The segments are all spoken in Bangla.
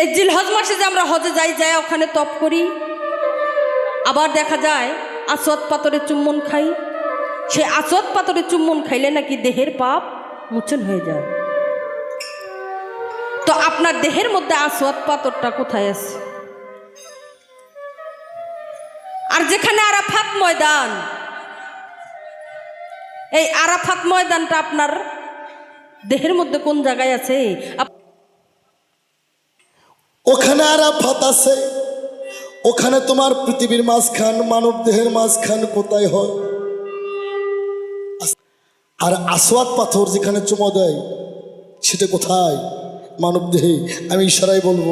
এই জিলহজ মাসে যে আমরা হজে যাই যাই ওখানে তপ করি। আবার দেখা যায় আসদ পাথরে চুম্বন খাই। সে আসদ পাথরে চুম্বন খাইলে নাকি দেহের পাপ মোচন হয়ে যায়। তো আপনার দেহের মধ্যে আসওয়াদ পাথরটা কোথায় আছে? আর যেখানে আরাফাত ময়দান, এই আরাফাত ময়দানটা আপনার দেহের মধ্যে কোন জায়গায় আছে? ওখানে আরাফাত আছে। ওখানে তোমার পৃথিবীর মাঝখান মানব দেহের মাঝখান কোথায় হয়? আর আসওয়াত পাথর যেখানে চুমো দেয় সেটা কোথায়? মানব দেহে আমি ইশারাই বলব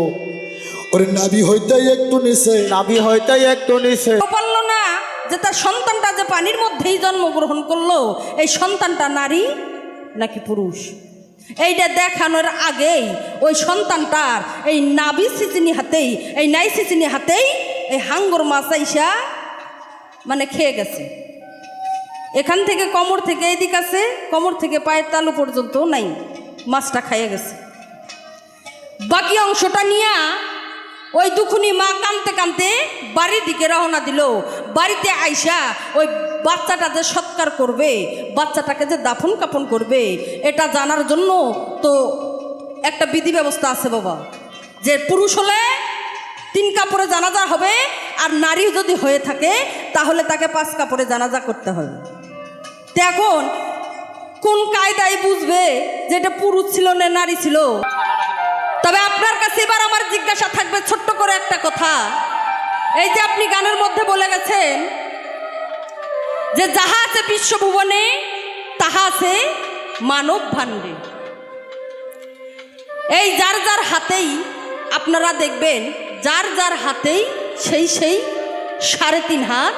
ওরে নাভি হইতেই একটু নিচে। নাবি হইতে একটু নিচে। পারল না যে তার সন্তানটা যে পানির মধ্যেই জন্মগ্রহণ করল এই সন্তানটা নারী নাকি পুরুষ? এইটা দেখানোর আগেই ওই সন্তানটার এই নাবি সিচিনি হাতেই, এই নাই সিচিনি হাতেই এই হাঙ্গর মাছ আইসা মানে খেয়ে গেছে। এখান থেকে কমর থেকে এদিক আছে, কমর থেকে পায়ের তালু পর্যন্ত নাই, মাছটা খাইয়ে গেছে। বাকি অংশটা নিয়ে ওই দুখুনি মা কানতে কানতে বাড়ির দিকে রওনা দিল। বাড়িতে আইসা ওই বাচ্চাটা যে সৎকার করবে, বাচ্চাটাকে যে দাফন কাফন করবে, এটা জানার জন্য তো একটা বিধি ব্যবস্থা আছে বাবা। যে পুরুষ হলে তিন কাপড়ে জানাজা হবে, আর নারী যদি হয়ে থাকে, তাহলে তাকে পাঁচ কাপড়ে জানাজা করতে হবে। তো এখন কোন কায়দায় বুঝবে যে এটা পুরুষ ছিল না নারী ছিল? তবে আপনার কাছে এবার আমার জিজ্ঞাসা থাকবে ছোট্ট করে একটা কথা। এই যে আপনি গানের মধ্যে বলে গেছেন যে যাহা আছে বিশ্বভুবনে, তাহা আছে মানব ভাণ্ডে এই যার যার হাতেই আপনারা দেখবেন, যার যার হাতেই সেই সেই সাড়ে তিন হাত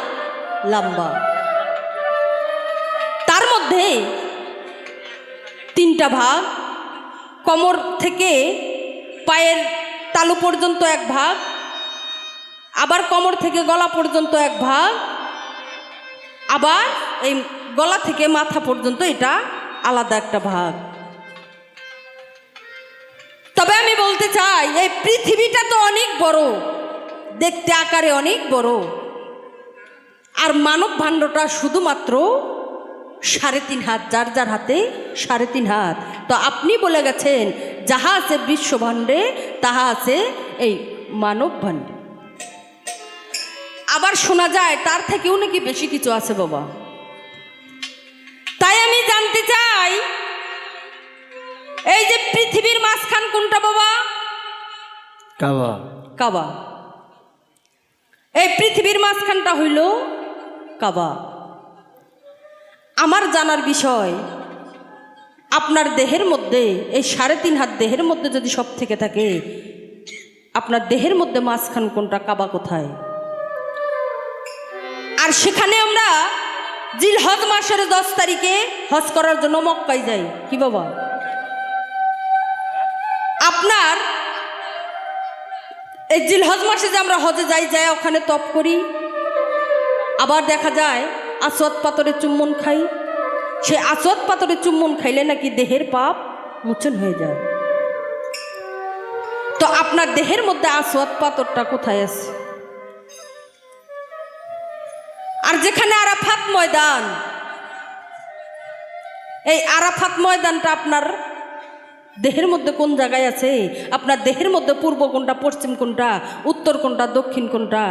লম্বা। তার মধ্যে তিনটা ভাগ, কোমর থেকে পায়ের তালু পর্যন্ত এক ভাগ, আবার কোমর থেকে গলা পর্যন্ত এক ভাগ, আবার এই গলা থেকে মাথা পর্যন্ত এটা আলাদা একটা ভাগ। তবে আমি বলতে চাই, এই পৃথিবীটা তো অনেক বড়, দেখতে আকারে অনেক বড়। আর মানব ভাণ্ডটা শুধুমাত্র সাড়ে তিন হাত যার যার হাতে সাড়ে তিন হাত। তো আপনি বলে গেছেন যাহা আছে বিশ্ব ভাণ্ডে তাহা আছে এই মানব ভাণ্ডে আবার শোনা যায় তার থেকেও নাকি বেশি কিছু আছে বাবা। তাই আমি জানতে চাই এই যে পৃথিবীর মাঝখান কোনটা বাবা? কাবা। কাবা। এই পৃথিবীর মাঝখানটা হইল কাবা। আমার জানার বিষয়, আপনার দেহের মধ্যে, এই সাড়ে তিন হাত দেহের মধ্যে যদি সব থেকে থাকে, আপনার দেহের মধ্যে মাঝখান কোনটা, কাবা কোথায়? আর সেখানে আমরা জিল হজ মাসের দশ তারিখে হজ করার জন্য মক্কায় যাই। কি বাবা? আপনার এই জিল হজ মাসে যে আমরা হজে যাই যাই ওখানে তপ করি, আবার দেখা যায় আসদ পাথরে চুম্বন খাই। সে আসদ পাথরে চুম্বন খাইলে নাকি দেহের পাপ মোচন হয়ে যায়। তো আপনার দেহের মধ্যে আসওয়াদ পাথরটা কোথায় আছে? আর যেখানে আরাফাত ময়দান, এই আরাফাত ময়দানটা আপনার দেহের মধ্যে কোন জায়গায় আছে? আপনার দেহের মধ্যে পূর্ব কোনটা, পশ্চিম কোনটা, উত্তর কোনটা, দক্ষিণ কোনটা?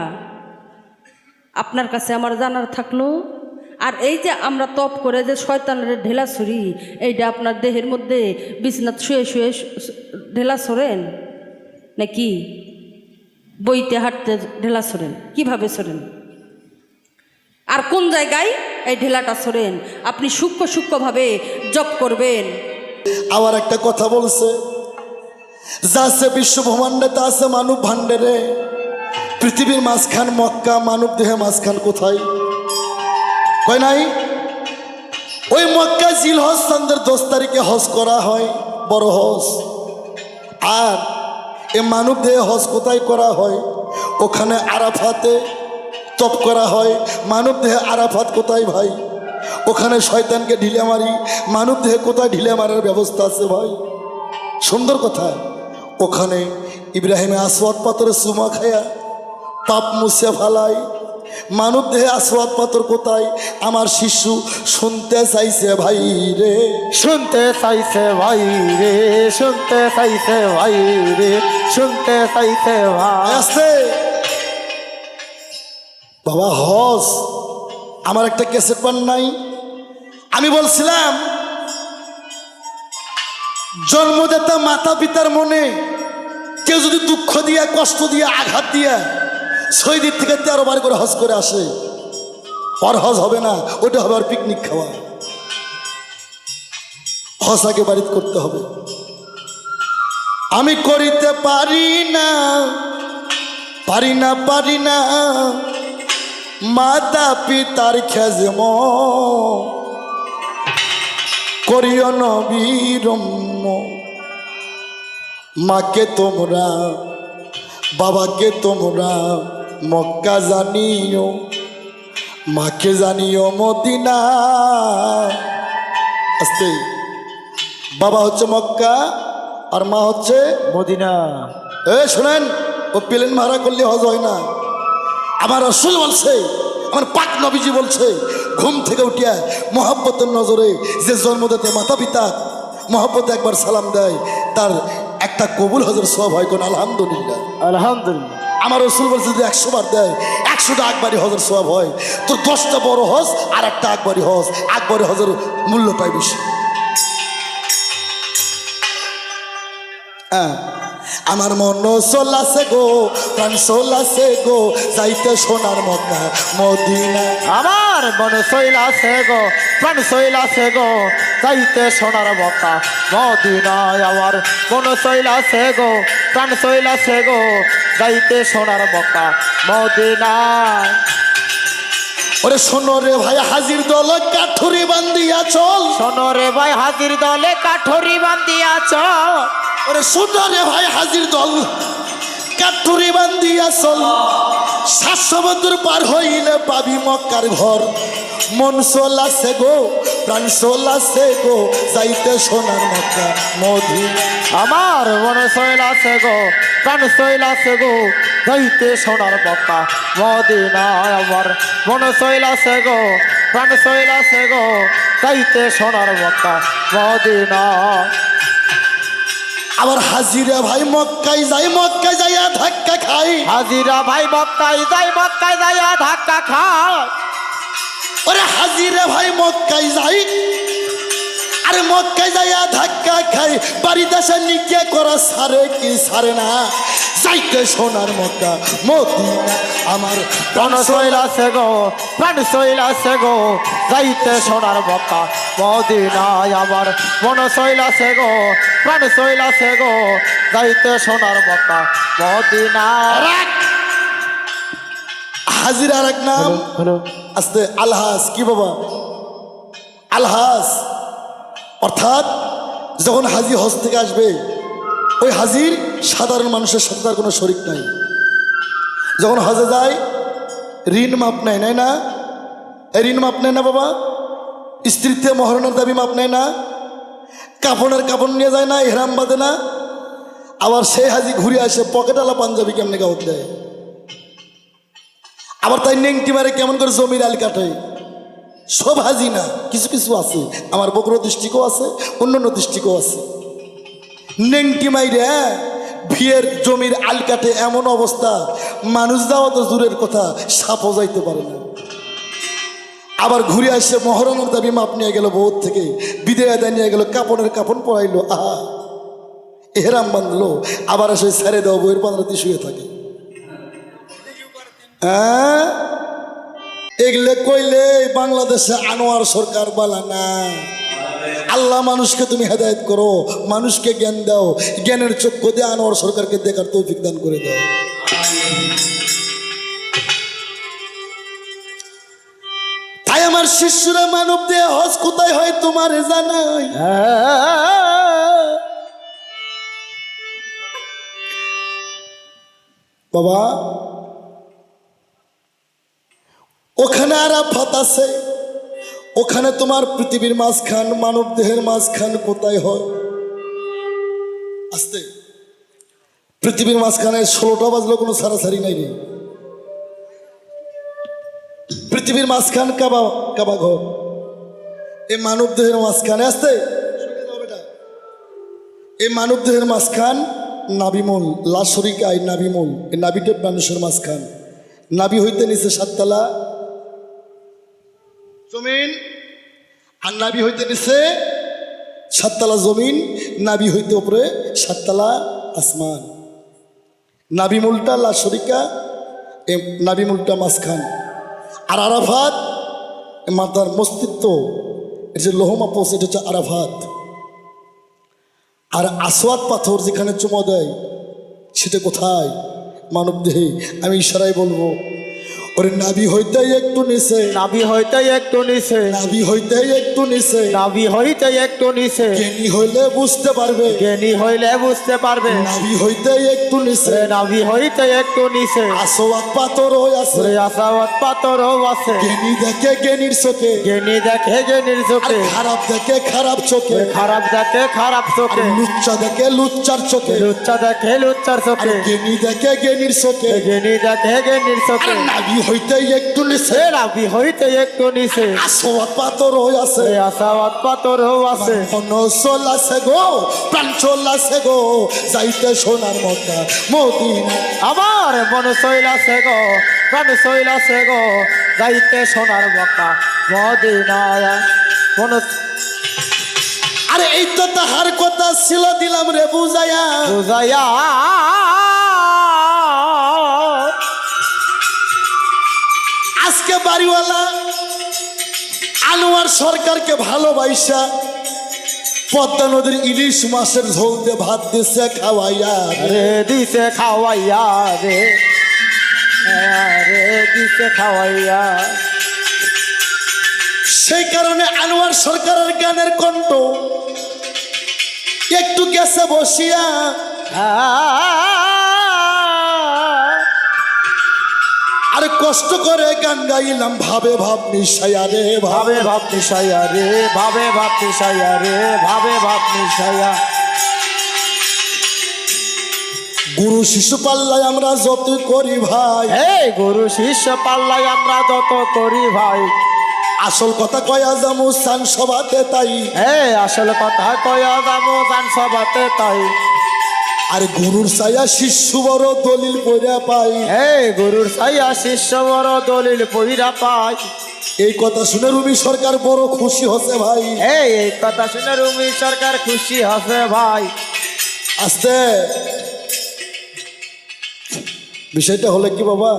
আপনার কাছে আমার জানার থাকল আর এই যে আমরা তপ করে যে শয়তানের ঢেলা ছুরি, এইটা আপনার দেহের মধ্যে বিছনাথ শুয়ে শুয়ে ঢেলা সরেন নাকি বইতে হাঁটতে ঢেলা সরেন কীভাবে সরেন আর কোন জায়গায় এই ঢেলাটা সরেন আপনি সূক্ষ্ম সূক্ষ্মভাবে জপ করবেন। আবার একটা কথা বলছে যা বিশ্ব ব্রহ্মাণ্ডে তা আছে মানব ভাণ্ডে রে। পৃথিবীর মাঝখান মক্কা মানব দেহে মাঝখান কোথায়? কয় নাই? ওই মক্কা জিল হজ চান্দের দশ তারিখে হজ করা হয়, বড় হজ। আর এ মানব দেহে হজ কোথায় করা হয়? ওখানে আরাফাতে তপ করা হয়। মানব দেহে আরাফাত কোথায় ভাই? ওখানে শয়তানকে ঢিলে মারি। মানব দেহে কোথায় ঢিলে মারার ব্যবস্থা আছে ভাই? সুন্দর কথা। ওখানে ইব্রাহিমে আসওয়াদ পাথরে সুমা খায়া পাপ মুছে ফালাই মানব দেহে আসওয়াদ পাথর কোথায়? আমার শিশু শুনতে চাইছে ভাই রে। শুনতে চাইছে ভাই রে শুনতে চাইছে ভাই রে শুনতে চাইছে ভাই। আসতে বাবা হস আমার একটা ক্যাসেট পান নাই। আমি বলছিলাম জন্মদাতা মাতা পিতার মনে কেউ যদি দুঃখ দিয়া কষ্ট দিয়া আঘাত দিয়া দিক থেকে তেরো বার করে হজ করে আসে। ওর হজ হবে না, ওটা হবে আর পিকনিক খাওয়া। হজ আগে বাড়িতে করতে হবে। আমি করিতে পারি না পারি না পারি না। মাতা পিতার খেজম। করিও নবীরম্য মাকে তোমরা, বাবাকে তোমরা মক্কা জানিও মাকে জানিও মদিনা। আস্তে বাবা হচ্ছে মক্কা আর মা হচ্ছে মদিনা। এ শোনেন ও প্লেন ভাড়া করলে হজ হয় না। আমার রসুল বলছে আমার পাক নবীজি বলছে ঘুম থেকে উঠিয়া মহাব্বতের নজরে যে জন্মদাতে মাতা পিতা মহাব্বতে একবার সালাম দেয় তার একটা কবুল হজর সব হয় কোন আলহামদুলিল্লাহ। আলহামদুলিল্লাহ। আমার রসুল বলছে, যদি একশো বার দেয়, একশোটা আকবারি হজর সব হয়, তো দশটা বড় হজ আর একটা আকবারি হজ। আকবরি হজের মূল্য পায় বেশি। হ্যাঁ আমার মন সোলাসে গো, প্রাণ সোলাসে গো, যাইতে সোনার মক্কা, মদিনা। আমার মনে শৈলা সে গো, প্রাণ শৈলা সে গো, যাইতে সোনার বকা মদিনায় আমার মনে শৈলা সে গো, প্রাণ শৈলা সে গো যাইতে সোনার বকা মদিনায়। ওরে শোনো রে ভাই হাজির দলে কাঠুরি বান্দিয়া চল। শোনো রে ভাই হাজির দলে কাঠরি বান্দিয়াছ ওরে শোনো রে ভাই হাজির দল কাঠুরি বান্দিয়া চল। সাত সমুদ্র পার হইলে পাবি মক্কার ঘর। মন সোলাসে গো প্রাণ সোলাসে গো যাইতে সোনার মক্কা মদিনা আমার মনে শৈলা সে গো প্রাণ শৈলা সে গো যাইতে সোনার বকা মদিনায় আমার। মনে শৈলা সে গো প্রাণ শৈলা সে গো যাইতে সোনার বকা মদিনায় আবার হাজিরা ভাই মক্কায় যাই মক্কায় যাইয়া ধাক্কা খাই। হাজিরা ভাই মক্কাই যাই মক্কায় যাইয়া ধাক্কা খায়। ওরে হাজিরে ভাই মক্কায় যাই। আরে মক্কায় যাইয়া ধাক্কা খাই বাড়ি দেশে নিকে করা সারে কি সারে না? যাইতে সোনার মক্কা মদিনা আমার প্রাণ শৈলা সে গো প্রাণ শৈলা সে গো যাইতে সোনার বকা মদিনায় আমার মন শৈলা সে গো প্রাণ শৈলা সে গো যাইতে সোনার বকা মদিনায় রাখ। হাজিরার এক নাম? আস্তে আলহাস কি বাবা? আলহাস। অর্থাৎ যখন হাজি হজ থেকে আসবে ওই হাজির সাধারণ মানুষের সাথে তার কোনো শরিক নাই। যখন হজে যায় ঋণ মাপ নেয় নেয় না? ঋণ মাপ নেয় না বাবা? স্ত্রীতে মহরণের দাবি মাপ নেয় না? কাপড়ের কাপড় নিয়ে যায় না? হেরাম বাঁধে না? আবার সেই হাজি ঘুরে আসে পকেটালা পাঞ্জাবি কেমনে গাওত দেয়? আবার তাই নেংটি মারে কেমন করে জমির আল কাটে? সব হাজি না কিছু কিছু আছে। আমার বকর দৃষ্টিকও আছে, অন্যান্য দৃষ্টিকও আছে। নেংটি মাইরে ভিয়ের জমির আল কাটে এমন অবস্থা, মানুষ যাওয়া তো দূরের কথা, সাপও যাইতে পারে না। আবার ঘুরে আসে মহরমের দাবি মাপ নিয়ে গেল বউর থেকে, বিদায় আদায় নিয়ে গেল কাপড়ের কাপড় পরাইলো, আহা। এহেরাম বাঁধলো, আবার এসে ছেড়ে দেওয়া বইয়ের পান্ডাতে শুয়ে থাকে। হ্যাঁ? এগুলো কইলে বাংলাদেশে আনোয়ার সরকার বলা না। আল্লাহ মানুষকে তুমি হেদায়ত করো, মানুষকে জ্ঞান দাও, জ্ঞানের চক্ষু দিয়ে আনোয়ার সরকারকে দেখার তৌফিক দান করে দাও। তাই আমার শিষ্যরা মানব দিয়ে হজ কোথায় হয় তোমার জানাই? বাবা ওখানে আরাফাত আছে। ওখানে তোমার পৃথিবীর মাঝখান, মানব দেহের মাঝখান কোথায় হয়? আসতে। পৃথিবীর মাঝখানে ষোলোটা বাজলো, কোনো সারাসারি নাই পৃথিবীর মাঝখান কাবা কাবা ঘর। এই মানব দেহের মাঝখানে, আসতে। এই মানব দেহের মাঝখান নাবিমূল লাশরিক আই নাবিমূল এই নাবিটা মানুষের মাঝখান। নাবি হইতে নিচে সাততলা জমিন, আর নাবি হইতে নিচে সাততলা জমিন, নাবি হইতে উপরে সাততলা আসমান। নাবিমুলটা লাশরিকা এ নাবিমুলটা মাঝখান। আর আরাফাত মাতার মস্তিত্ব এটা যে লোহমা পোষ এটা হচ্ছে আরাফাত। আর আসওয়াদ পাথর যেখানে চুমো দেয়, সেটা কোথায়? মানব দেহে আমি ইশারায় বলব ওরে নাবি হইতে একটু নিচে। নাভি হইতে একটু নিচে। নাবি হইতে একটু নিচে। নাভি হইতে একটু নিচে। জ্ঞানী হইলে বুঝতে পারবে। জ্ঞানী হইলে বুঝতে পারবে। নাবি হইতে একটু নিচে। নাভি হইতে একটু নিচে। আসওয়াদ পাথর আছে। আশাবাদ পাথরও আছে। জ্ঞানী দেখে জ্ঞানীর চোখে। জ্ঞানী দেখে জ্ঞানীর চোখে। খারাপ দেখে খারাপ চোখে। খারাপ দেখে খারাপ চোখে। লুচ্চা দেখে লুচ্চার চোখে। লুচ্চা দেখে লুচ্চার চোখে। জ্ঞানী দেখে জ্ঞানীর চোখে। জ্ঞানী দেখে জ্ঞানীর চোখে। নাবি হইতে একটু নিচে। এ নাভি হইতে একটু নিচে। আসওয়াদ পাথর হয়ে আছে। ওরে আশাবাদ পাথরও আছে। মন চলাছে গো প্রাণ চলাছে গো যাইতে সোনার মক্কা মদিনা। আমার মন শৈলাছে গো প্রাণ শৈলাছে গো যাইতে সোনার মক্কা মদিনায়। মন আরে এই তো তাহার কথা ছিল দিলাম রে বুঝাইয়া। বুঝাইয়া বাড়িওয়ালা আনোয়ার সরকারকে ভালোবাসা পদ্মা নদীর ইলিশ মাছের ঝোল দিয়ে ভাত দিছে খাওয়াইয়া রে। দিছে খাওয়াইয়া রে। রে দিছে খাওয়াইয়া। সেই কারণে আনোয়ার সরকারের গানের কণ্ঠ একটু গেছে বসিয়া। কষ্ট করে গান গাইলাম ভাবে ভাব মিশাইয়া রে ভাবে ভাবে মিশাইয়া রে ভাবে ভাব মিশাইয়া রে ভাবে ভাব মিশাইয়া। গুরু শিশু পাল্লায় আমরা যত করি ভাই। এই গুরু শিষ্য পাল্লাই আমরা যত করি ভাই। আসল কথা কয়া যামু সান সভাতে তাই। এই আসল কথা কয়া যাব গান সভাতে তাই। আর গুরুর ছায়া শিষ্য বড় দলিল পড়া পাই এই গুরুর ছাইয়া শিষ্য বড় দলিল পইরা পাই এই কথা শুনে রুমি সরকার বড় খুশি হচ্ছে ভাই। এই এই কথা শুনে রুমি সরকার খুশি হবে ভাই। আস্তে। বিষয়টা হলে কি বাবা?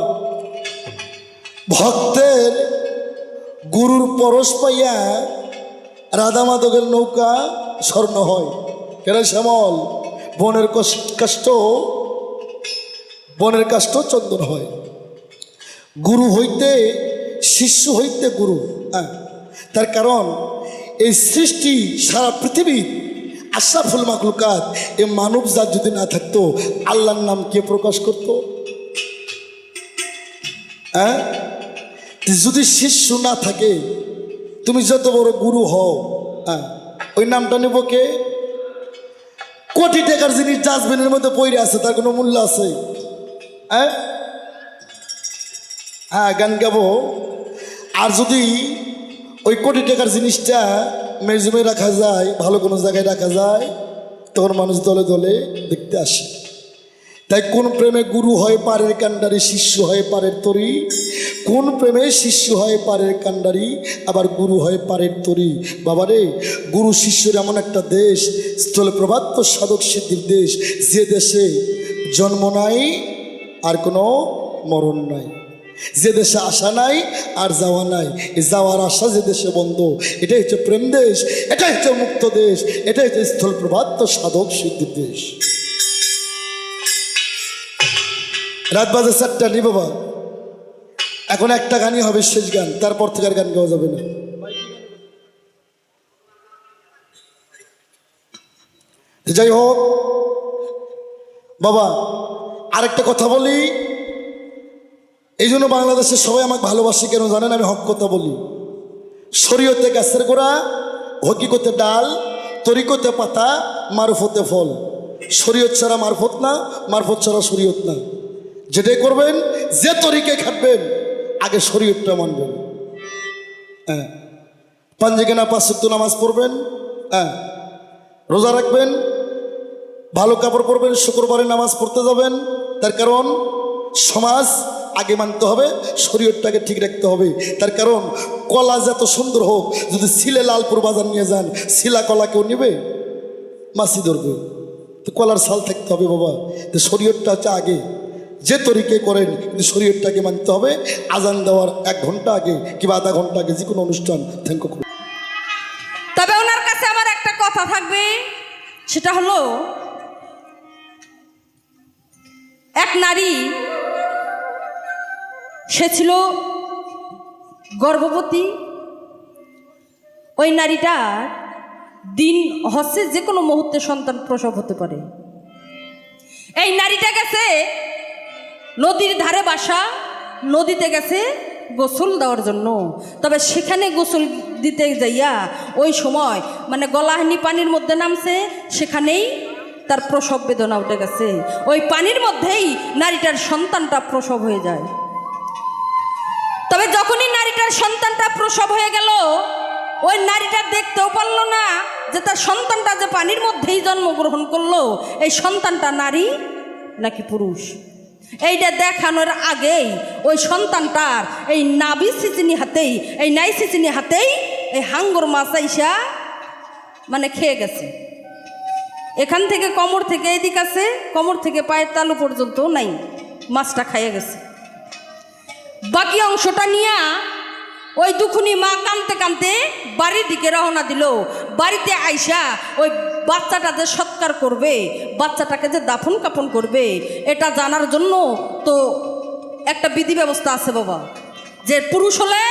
ভক্তের গুরুর পরশ পাইয়া রাধা মাধবের নৌকা স্বর্ণ হয়। কেন শ্যামল? বনের কষ- কাষ্ট, বনের কাষ্ট চন্দন হয়। গুরু হইতে, শিষ্য হইতে গুরু হ্যাঁ। তার কারণ, এই সৃষ্টি সারা পৃথিবী, আশরাফুল মাকলুকাত এ মানব জাত যদি না থাকতো, আল্লাহর নাম কে প্রকাশ করত? হ্যাঁ? যদি শিষ্য না থাকে, তুমি যত বড় গুরু হও হ্যাঁ। ওই নামটা নেব কে? কোটি টাকার জিনিস ডাস্টবিনের মধ্যে পড়ে আছে, তার কোনো মূল্য আছে? হ্যাঁ? হ্যাঁ গান গাবো। আর যদি ওই কোটি টাকার জিনিসটা মিউজিয়ামে রাখা যায়, ভালো কোনো জায়গায় রাখা যায়, তখন মানুষ দলে দলে দেখতে আসে। তাই কোন প্রেমে গুরু হয় পারের কান্ডারি শিষ্য হয় পারের তরি? কোন প্রেমে শিষ্য হয় পারের কান্ডারি আবার গুরু হয় পারের তরি? বাবারে, গুরু শিষ্যর এমন একটা দেশ, স্থলে প্রভাত্য সাধক সিদ্ধির দেশ, যে দেশে জন্ম নাই, আর কোনো মরণ নাই। যে দেশে আসা নাই, আর যাওয়া নাই। যাওয়ার আশা যে দেশে বন্ধ, এটাই হচ্ছে প্রেম দেশ, এটাই হচ্ছে মুক্ত দেশ, এটাই হচ্ছে স্থল প্রভাত্য সাধক সিদ্ধির দেশ। রাত বাজে চারটা, নি বাবা? এখন একটা গানই হবে শেষ গান, তারপর থেকে আর গান গাওয়া যাবে না। যাই হোক, বাবা, আরেকটা কথা বলি। এই জন্য বাংলাদেশের সবাই আমাকে ভালোবাসে কেন জানেন? আমি হক কথা বলি। শরীয়তে গাছের গোড়া, হকিকতে ডাল, তরিকতে পাতা, মারফতে ফল। শরীয়ত ছাড়া মারফত না, মারফত ছাড়া শরীয়ত না। যেটাই করবেন, যে তরিকে খাটবেন, আগে শরীরটা মানবেন। হ্যাঁ। পাঞ্জিকেনা পাঁচ সপ্ত নামাজ পড়বেন হ্যাঁ। রোজা রাখবেন, ভালো কাপড় পরবেন, শুক্রবারে নামাজ পড়তে যাবেন। তার কারণ, সমাজ আগে মানতে হবে শরীরটাকে ঠিক রাখতে হবে। তার কারণ, কলা যত সুন্দর হোক, যদি সিলে লালপুর বাজার নিয়ে যান, শিলা কলা কেউ নেবে? মাছি ধরবে। তো কলার সাল থাকতে হবে বাবা। তো শরীরটা হচ্ছে আগে। যে তরিকে করেন, কিন্তু শরীরটাকে মানতে হবে। আজান দেওয়ার এক ঘণ্টা আগে কিংবা আধা ঘণ্টা আগে যে কোনো অনুষ্ঠান থ্যাংক ইউ তবে ওনার কাছে আমার একটা কথা থাকবে। সেটা হলো, এক নারী, সে ছিল গর্ভবতী। ওই নারীটার দিন হচ্ছে যে কোনো মুহূর্তে সন্তান প্রসব হতে পারে। এই নারীটা গেছে নদীর ধারে বাসা, নদীতে গেছে গোসল দেওয়ার জন্য। তবে সেখানে গোসল দিতে যাইয়া ওই সময় মানে গলাহানি পানির মধ্যে নামছে, সেখানেই তার প্রসব বেদনা উঠে গেছে। ওই পানির মধ্যেই নারীটার সন্তানটা প্রসব হয়ে যায়। তবে যখনই নারীটার সন্তানটা প্রসব হয়ে গেল, ওই নারীটা দেখতেও পারল না যে তার সন্তানটা যে পানির মধ্যেই জন্মগ্রহণ করল, এই সন্তানটা নারী নাকি পুরুষ? এইটা দেখানোর আগেই ওই সন্তানটার এই নাবি সিচিনি হাতেই, এই নাই সিচিনি হাতেই এই হাঙ্গর মাছ আইসা মানে খেয়ে গেছে। এখান থেকে কমর থেকে এদিক আছে, কমর থেকে পায়ের তালু পর্যন্ত নাই, মাছটা খাইয়ে গেছে। বাকি অংশটা নিয়ে ওই দুখুনি মা কানতে কানতে বাড়ির দিকে রওনা দিল। বাড়িতে আইসা ওই বাচ্চাটা যে সৎকার করবে, বাচ্চাটাকে যে দাফন কাপন করবে, এটা জানার জন্য তো একটা বিধি ব্যবস্থা আছে বাবা। যে পুরুষ হলে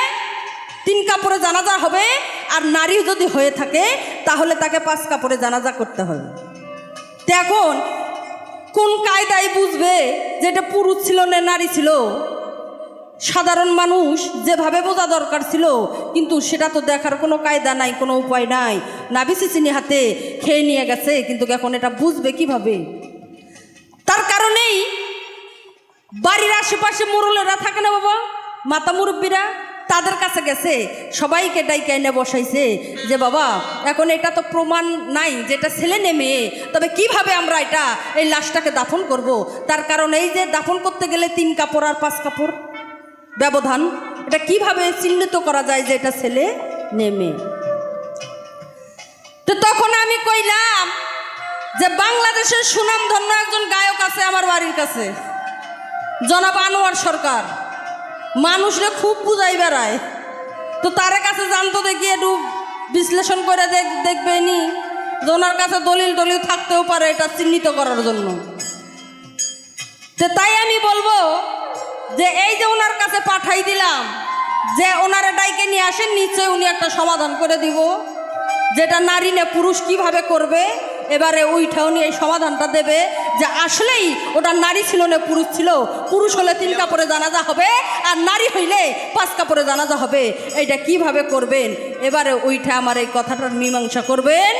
তিন কাপড়ে জানাজা হবে, আর নারী যদি হয়ে থাকে, তাহলে তাকে পাঁচ কাপড়ে জানাজা করতে হবে। তো এখন কোন কায়দায় বুঝবে যে এটা পুরুষ ছিল না নারী ছিল? সাধারণ মানুষ যেভাবে বোঝা দরকার ছিল, কিন্তু সেটা তো দেখার কোনো কায়দা নাই, কোনো উপায় নাই। নাবিসি চিনি হাতে খেয়ে নিয়ে গেছে, কিন্তু এখন এটা বুঝবে কীভাবে? তার কারণেই বাড়ির আশেপাশে মোরলেরা থাকে না বাবা, মাতা মুরব্বীরা তাদের কাছে গেছে, সবাইকে ডাইকে এনে বসাইছে যে, বাবা, এখন এটা তো প্রমাণ নাই যে এটা ছেলে নে মেয়ে, তবে কীভাবে আমরা এটা, এই লাশটাকে দাফন করব? তার কারণ এই যে দাফন করতে গেলে তিন কাপড় আর পাঁচ কাপড়। ব্যবধান, এটা কীভাবে চিহ্নিত করা যায় যে এটা ছেলে নেমে? তো তখন আমি কইলাম যে বাংলাদেশের সুনামধন্য একজন গায়ক আছে আমার বাড়ির কাছে, জনাব আনোয়ার সরকার। মানুষরে খুব বুঝাই বেড়ায়। তো তার কাছে জানতো দেখি একটু বিশ্লেষণ করে দেখ দেখবে নি ওনার কাছে দলিল দলিল থাকতেও পারে এটা চিহ্নিত করার জন্য। তো তাই আমি বলব যে এই যে ওনার কাছে পাঠাই দিলাম, যে ওনারা ডাইকে নিয়ে আসেন, নিশ্চয়ই উনি একটা সমাধান করে দিব। যেটা নারী না পুরুষ কীভাবে করবে, এবারে ওইটা উনি এই সমাধানটা দেবে। যে আসলেই ওটা নারী ছিল না পুরুষ ছিল, পুরুষ হলে তিন কাপড়ে জানাজা হবে, আর নারী হইলে পাঁচ কাপড়ে জানাজা হবে। এইটা কীভাবে করবেন? এবারে ওইটা আমার এই কথাটার মীমাংসা করবেন।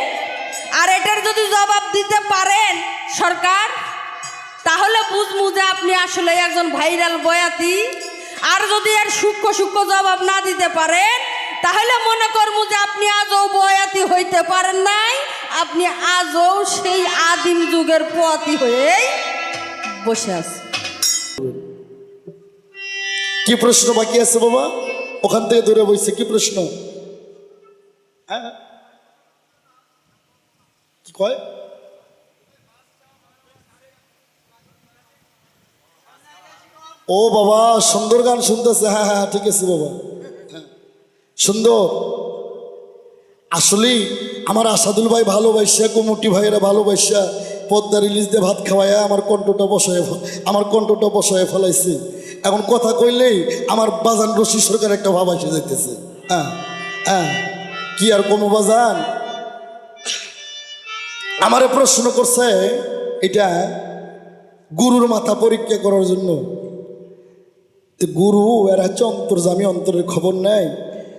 আর এটার যদি জবাব দিতে পারেন সরকার তাহলে বুঝব যে আপনি আসলে একজন ভাইরাল বয়াতি। আর যদি এর সূক্ষ্ম সূক্ষ্ম জবাব না দিতে পারেন তাহলে মনে করব যে আপনি আজও বয়াতি হইতে পারেন নাই। আপনি আজও সেই আদিম যুগের পোয়াতি হয়ে বসে আছেন। কি প্রশ্ন বাকি আছে বাবা? ওখান থেকে দূরে বইছে, কি প্রশ্ন? হ্যাঁ? কি কয়? ও বাবা, সুন্দর গান শুনতেছে। হ্যাঁ হ্যাঁ ঠিক আছে বাবা। হ্যাঁ। সুন্দর। আসলেই আমার আসাদুল ভাই ভালোবাসা কুমুটি ভাইয়েরা ভালোবাসা পদ্মা রিলিজ দিয়ে ভাত খাওয়াইয়া আমার কণ্ঠটা বসায় আমার কণ্ঠটা বসায় ফেলাইছে। এখন কথা কইলেই আমার বাজান রশি সরকার একটা ভাব এসে যাইতেছে। হ্যাঁ হ্যাঁ কি আর কমো বাজান? আমারে প্রশ্ন করছে, এটা গুরুর মাথা পরীক্ষা করার জন্য গুরু, এরা হচ্ছে অন্তর্জামী অন্তরের খবর নেয়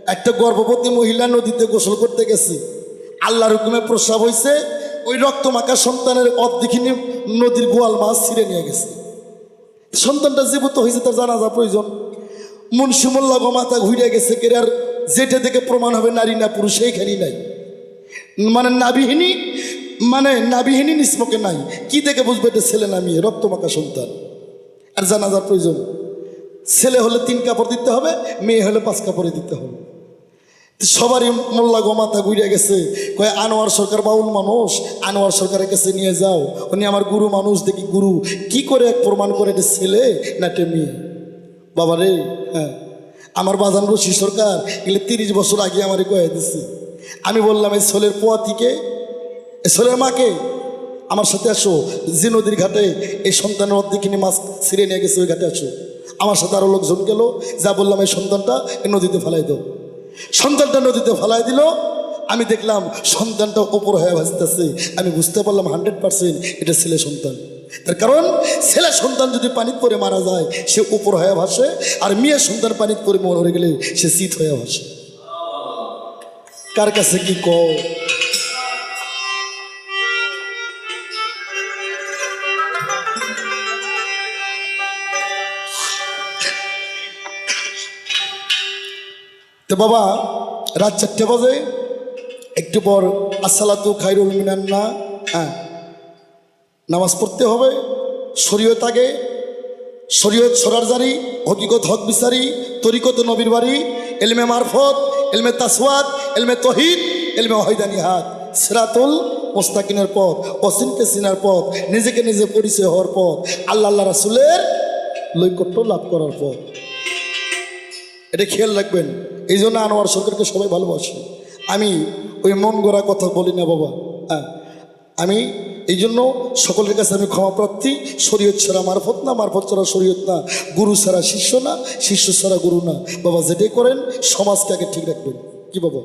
একটা গর্ভবতী মহিলা নদীতে গোসল করতে গেছে। আল্লাহর হুকুমে প্রস্রাব হয়েছে ওই রক্তমাখা সন্তানের অর্ধেখিনি নদীর গোয়াল মাছ ছিঁড়ে নিয়ে গেছে। সন্তানটা জীবিত হয়েছে তার জানাজা প্রয়োজন। মুন্সি মোল্লা গো মাথা ঘুরে গেছে, কেরে আর যেটা থেকে প্রমাণ হবে নারী না পুরুষ, সেইখানেই নাই। মানে নাবিহীনী মানে নাবিহীনী নিষ্পকে নাই। কি দেখে বুঝবে এটা ছেলে না মেয়ে, রক্তমাখা সন্তান। আর জানাজার প্রয়োজন। ছেলে হলে তিন কাপড় দিতে হবে, মেয়ে হলে পাঁচ কাপড়ে দিতে হবে। সবারই মোল্লা গোমাতা ঘুরে গেছে। কয়ে, আনোয়ার সরকার বাউল মানুষ, আনোয়ার সরকারের কাছে নিয়ে যাও। উনি আমার গুরু মানুষ, দেখি গুরু। কি করে এক প্রমাণ করে এটা ছেলে না এটা মেয়ে? বাবা রে হ্যাঁ। আমার বাজান রশি সরকার, এগুলো তিরিশ বছর আগে আমারে কয়ে দিছে। আমি বললাম, এই ছোলের পোয়া থেকে? এই ছোলের মাকে? আমার সাথে আসো, যে নদীর ঘাটে, এই সন্তানের অর্ধেকিনি মাছ ছিঁড়ে নিয়ে গেছে, ওই ঘাটে আসো। আমার সাথে আরও লোকজন গেল, যা বললাম এই সন্তানটা নদীতে ফেলাই দাও। সন্তানটা নদীতে ফেলাই দিল, আমি দেখলাম সন্তানটা ওপর হয়ে ভাসতেছে। আমি বুঝতে পারলাম হান্ড্রেড পার্সেন্ট এটা ছেলে সন্তান। তার কারণ, ছেলে সন্তান যদি পানিতে পরে মারা যায়, সে উপর হয়ে ভাসে, আর মেয়ে সন্তান পানিতে পরে মরে গেলে সে শীত হয়ে ভাসে। কার কাছে কি কও? তো বাবা, রাত চারটে বাজে। একটু পর আসসালাতু খাইরুল মিনান্না হ্যাঁ নামাজ পড়তে হবে, শরীয়ত আগে, শরীয়ত সরার জারি, হকিকত হক বিচারি, তরিকত নবীর বাড়ি, এলমে মারফত, এলমে তাসওয়াদ এলমে তহিদ, এলমে হয়দানি হাত সিরাতুল মোস্তাকিনের পথ অসিনকে চিনার পথ, নিজেকে নিজে পরিচয় হওয়ার পথ, আল্লাহ আল্লাহ রাসুলের লৈকট্য লাভ করার পথ। এটা খেয়াল রাখবেন। এই জন্য আনোয়ার সরকারকে সবাই ভালোবাসে। আমি ওই মন গড়া কথা বলি না বাবা। হ্যাঁ আমি এই জন্য সকলের কাছে আমি ক্ষমা প্রার্থী, শরীয়ত ছাড়া মারফত না, মারফত ছাড়া শরীয়ত না, গুরু ছাড়া শিষ্য না, শিষ্য ছাড়া গুরু না। বাবা, যেটাই করেন, সমাজকে আগে ঠিক রাখবেন। কি বাবা?